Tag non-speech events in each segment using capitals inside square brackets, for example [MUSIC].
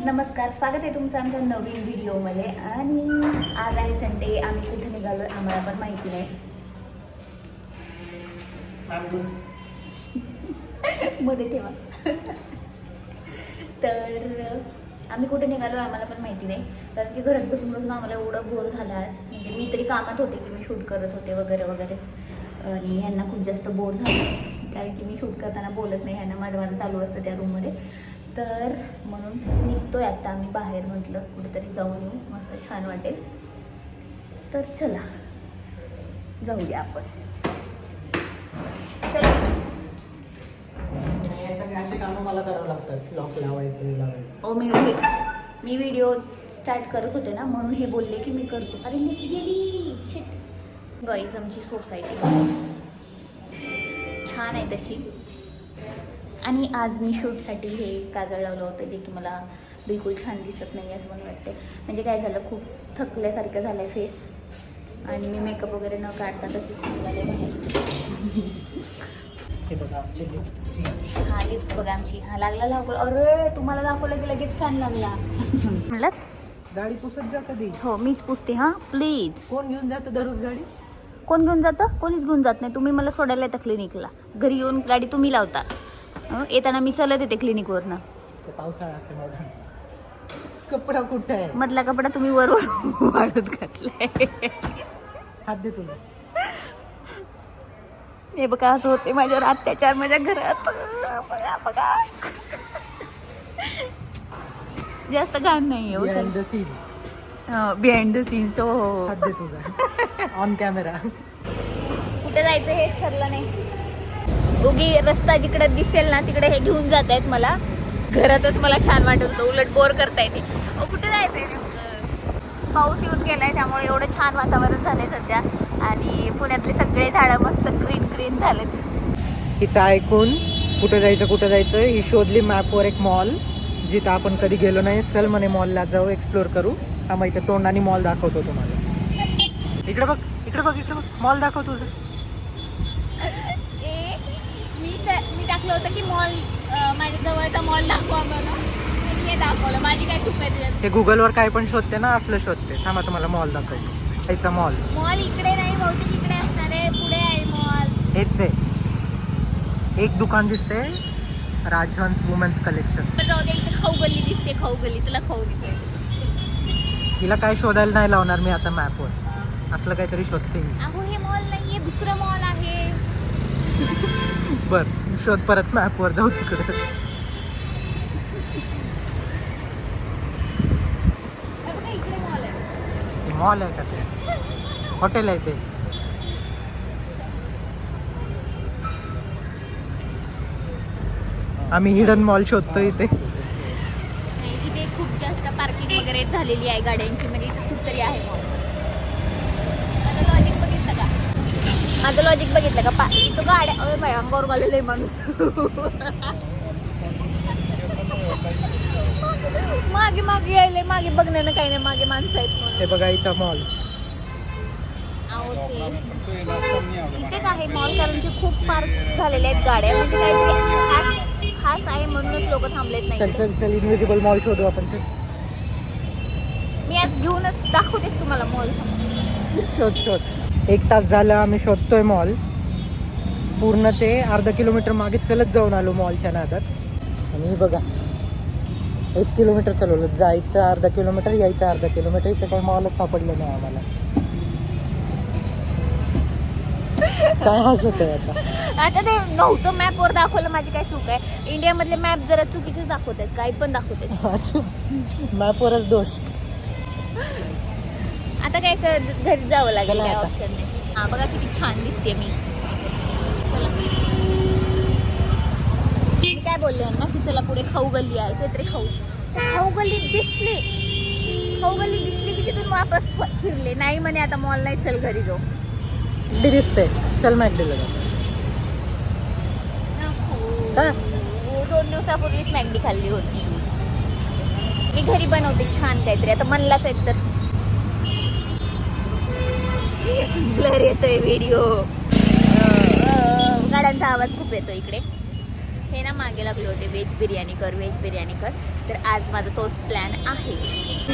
Guys नमस्कार. स्वागत आहे तुमचं आमच्या नवीन व्हिडिओमध्ये. आणि आज आहे संडे आम्ही कुठे निघालो आहे आम्हाला पण माहिती नाही. मध्ये ठेवा. तर आम्ही कुठे निघालो आहे आम्हाला पण माहिती नाही. कारण की घरात बसून बसून आम्हाला एवढं बोर झालं आज. म्हणजे मी तरी कामात होते की मी शूट करत होते वगैरे वगैरे. आणि ह्यांना खूप जास्त बोर झालं. कारण की मी शूट करताना बोलत नाही. ह्यांना माझं माझं चालू असतं त्या रूममध्ये तर म्हणून निघतोय आता आम्ही बाहेर म्हटलं कुठेतरी जाऊन येऊ. मस्त छान वाटेल. तर चला जाऊया आपण. मला करावं लागतात. लॉक लावायचं लावायचं. ओ मी व्हि- मी व्हिडिओ स्टार्ट करत होते ना म्हणून हे बोलले की मी करतो. अरे गेली. शिट गाईज आमची सोसायटी छान आहे तशी. आणि आज मी शूटसाठी हे काजळ लावलं होतं जे की मला बिलकुल छान दिसत नाही असं मला वाटते म्हणजे काय झालं खूप थकल्यासारखं झालं आहे फेस आणि मी मेकअप वगैरे न काढता तशीच निघाले हे बघा आमचे लिफ्ट हा लिफ्ट बघा आमची. हा लागला लागला अरे तुम्हाला दाखवलं की लगेच फॅन लागला. [LAUGHS] म्हणलं? गाडी पुसत जा कधी? हो मीच पुसते हां? प्लीज कोण घेऊन जातं दररोज गाडी? कोण घेऊन जातं? कोणीच घेऊन जात नाही. तुम्ही मला सोडायला येता क्लिनिकला घरी येऊन गाडी तुम्ही लावता? येताना मी चलत येते क्लिनिकवरनं ते पावसाळा कपडा कुठं आहे? मधला कपडा तुम्ही वर [LAUGHS] वाढत घातलाय. हात दे तुला. हे बघा असं होते माझ्यावर अत्याचार माझ्या घरात. बघा बघा. जास्त घाण नाही हो behind the scene behind the scenes हो ऑन कॅमेरा कुठे जायचं हेच ठरलं नाही. उगी रस्ता जिकडे दिसेल ना तिकडे हे घेऊन जात आहेत मला. घरातच मला छान वाटत होतं उलट बोर करता येते अहो, कुठे जायचंय नेमकं? पाऊस येऊन गेलाय त्यामुळे एवढं छान वातावरण झालंय सध्या. आणि पुण्यातले सगळे झाडं मस्त ग्रीन ग्रीन झालेत. हिचं ऐकून कुठं जायचं कुठं जायचं ही शोधली मॅपवर एक मॉल जिथं आपण कधी गेलो नाही. चल म्हणे मॉलला जाऊ एक्सप्लोर करू. हा माहिती तोंडाने मॉल दाखवतो तुम्हाला. इकडे बघ इकडे बघ इकडे बघ. मॉल दाखव तुझं. मी मी टाकलं होतं की मॉल माझ्या जवळचा मॉल दाखवा हे दाखवलं. माझी काय चूक आहे त्याच्यात हे गुगलवर काय पण शोधते ना असलं शोधते. थांबा तुम्हाला मॉल दाखवतो. ह्याचा मॉल मॉल इकडे नाही बहुतेक इकडे असणार आहे. पुढे आहे मॉल हेच आहे. एक दुकान दिसते राजहंस वुमेन्स कलेक्शन जाऊ दे इथे खाऊ गल्ली दिसते खाऊ गल्ली. तुला खाऊ दिसते हिला काय शोधायला नाही लावणार मी आता मॅपवर असलं काहीतरी शोधते ही. अहो हे मॉल नाहीये. दुसरं मॉल आहे. बर शोध परत मॅपवर जाऊ तिकडे. मॉल आहे का ते? हॉटेल आहे ते. आम्ही हिडन मॉल शोधतो इथे. तिथे खूप जास्त पार्किंग वगैरे झालेली आहे गाड्यांची म्हणजे इथे खूप तरी आहे मॉल माझं लॉजिक बघितलं का माझं लॉजिक बघितलं का? पा इथं गाड्या अंगावर घालेलं आहे माणूस. मागे मागे यायले मागे बघण्यानं काही नाही मागे माणसं आहेत हे बघा इथं मॉल अहो ते इथेच आहे मॉल कारण की खूप पार्क झालेले आहेत गाड्या म्हणजे काहीतरी खास खास आहे म्हणूनच लोक थांबलेत चल नाही. चल चल इनविजिबल मॉल शोधू आपण चल. मी आज घेऊनच दाखवतेच तुम्हाला मॉल शोध शोध. एक तास झाला आम्ही शोधतोय मॉल पूर्ण ते अर्धा किलोमीटर मागे चलत जाऊन आलो मॉलच्या नादात. आणि बघा एक किलोमीटर चालवलं. जायचं अर्धा किलोमीटर यायचं अर्धा किलोमीटर याचं काही मॉलच सापडलं नाही आम्हाला. काय हसत आहे आता? आता ते नव्हतं मॅपवर दाखवलं माझी काय चूक आहे. इंडियामधले मॅप जरा चुकीचे दाखवत आहेत काही पण दाखवत आहेत अच्छा मॅपवरच दोष. आता काय कर घरी जावं लागेल काय. ऑप्शन नाही. हा बघा किती छान दिसते मी. काय बोलले ना की चला पुढे खाऊ गल्ली आहे ते तरी खाऊ. खाऊ गल्ली दिसली. खाऊ गल्ली दिसली की तिथून वापस फिरले. नाही म्हणे आता मॉल नाही चल घरी जाऊ. दिसते चल काय? हो, दोन दिवसापूर्वीच मॅगडी खाल्ली होती. मी घरी बनवते छान काहीतरी. आता मनलाच आहेत तर ब्लर येतोय व्हिडिओ गाड्यांचा आवाज खूप येतो इकडे. हे ना मागे लागले होते व्हेज बिर्याणी कर व्हेज बिर्याणी कर. तर आज माझा तोच प्लॅन आहे.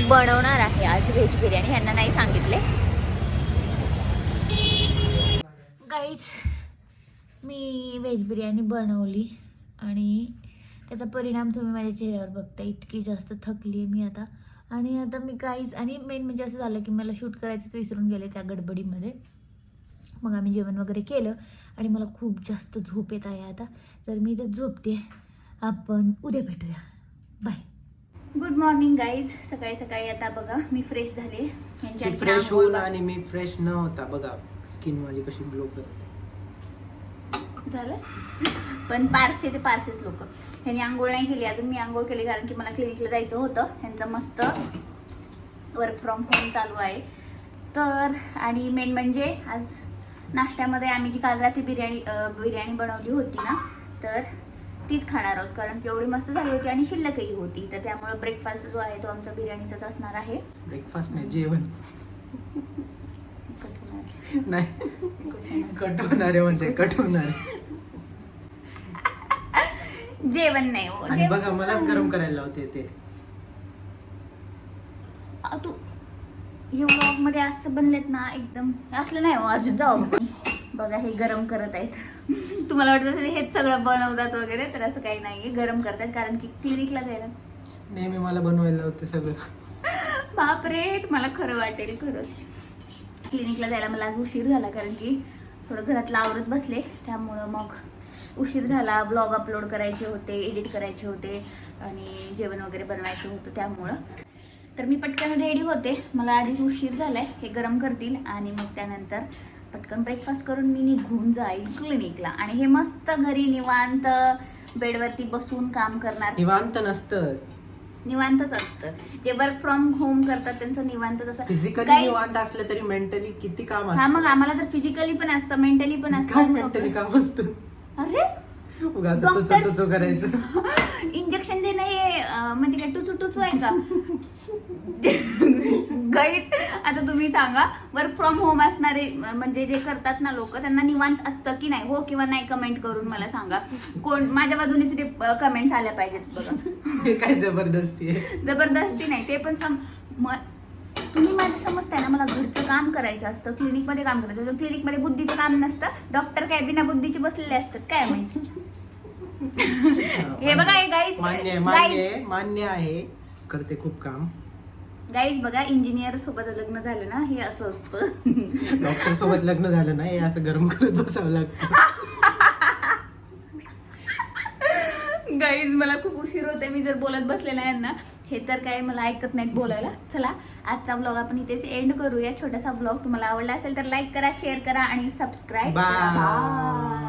बनवणार आहे आज व्हेज बिर्याणी ह्यांना नाही सांगितले. गाईच मी व्हेज बिर्याणी बनवली आणि त्याचा परिणाम तुम्ही माझ्या चेहऱ्यावर बघता इतकी जास्त थकली आहे मी आता. आणि आता मी काहीच आणि मेन म्हणजे असं झालं की मला शूट करायचंच विसरून गेले त्या गडबडीमध्ये. मग आम्ही जेवण वगैरे केलं आणि मला खूप जास्त झोप येत आहे आता. तर मी इथं झोपते. आपण उद्या भेटूया. बाय गुड मॉर्निंग गाईज सकाळी सकाळी आता बघा मी फ्रेश झाले. फ्रेश होऊन आणि मी फ्रेश न होता. बघा स्किन माझी कशी ग्लो करते. झालं? पण पारसे ते पारसेच लोक. ह्यांनी आंघोळ नाही केली अजून मी आंघोळ केली कारण की मला क्लिनिकला जायचं होतं. ह्यांचं मस्त वर्क फ्रॉम होम चालू आहे. तर आणि मेन म्हणजे आज नाश्त्यामध्ये आम्ही जी काल रात्री बिर्याणी बिर्याणी बनवली होती ना तर तीच खाणार आहोत. कारण की एवढी मस्त झाली होती आणि शिल्लकही होती. तर त्यामुळे ब्रेकफास्ट जो आहे तो आमचा बिर्याणीचाच असणार आहे. ब्रेकफास्ट नाही जेवण. नाही. कट होणार आहे म्हणते कट होणार आहे. जेवण नाही हो आणि बघा मलाच? गरम करायला लावते ते. तू हे व्लॉगमध्ये असं बनलेत ना एकदम असलं नाही हो अर्जुन जाऊ. आपण. बघा हे गरम करत आहेत. [LAUGHS] तुम्हाला वाटत असेल हेच सगळं बनवतात वगैरे तर असं काही नाहीये गरम करतात कारण की क्लिनिकला जायला नेहमी मला बनवायला लावते सगळं. बापरे तुम्हाला खरं वाटेल खरंच. क्लिनिकला जायला मला आज उशीर झाला कारण की थोडं घरातलं आवरत बसले. त्यामुळं मग उशीर झाला. ब्लॉग अपलोड करायचे होते एडिट करायचे होते आणि जेवण वगैरे बनवायचं होतं त्यामुळं. तर मी पटकन रेडी होते. मला आधीच उशीर झालाय. हे गरम करतील आणि मग त्यानंतर पटकन ब्रेकफास्ट करून मी निघून जाईल क्लिनिकला आणि हे मस्त घरी निवांत बेडवरती बसून काम करणार. निवांत नसतं. निवांतच असतं. जे वर्क फ्रॉम होम करतात त्यांचं निवांतच असं फिजिकली निवांत असलं तरी मेंटली किती काम हा मग असतं. आम्हाला तर फिजिकली पण असतं मेंटली पण काय असतं मेंटली. काम असतं? अरे उगाच Doctors- करायचं. [LAUGHS] इंजेक्शन देणं हे अं, म्हणजे काय टुचू टुचू आहे का? [LAUGHS] गाईच आता तुम्ही सांगा वर्क फ्रॉम होम असणारे अं, म्हणजे जे करतात ना लोक त्यांना निवांत असतं की नाही? हो किंवा नाही कमेंट करून मला सांगा. कोण माझ्या बाजूनेच ते कमेंट्स आल्या पाहिजेत बघा. हे काय जबरदस्ती आहे? जबरदस्ती नाही ते पण सम म- तुम्ही माझं समजताय ना मला घरचं काम करायचं असतं क्लिनिकमध्ये काम करायचं असतं क्लिनिकमध्ये बुद्धीचं काम नसतं डॉक्टर काय बिना बुद्धीचे बसलेले असतात काय माहिती? हे बघा हे गाईज मान्य आहे मान्य आहे मान्य आहे. करते खूप काम. गाईज बघा इंजिनियर सोबत लग्न झालं ना हे असं असतं. डॉक्टर सोबत लग्न झालं ना हे असं गरम करत बसावं लागतं. गाईज मला खूप उशीर होते मी जर बोलत बसले ना यांना हे तर काय मला ऐकत नाहीत बोलायला. चला आजचा ब्लॉग आपण इथेच एंड करूया. छोटासा ब्लॉग तुम्हाला आवडला असेल तर लाईक करा शेअर करा आणि सबस्क्राईब. बाय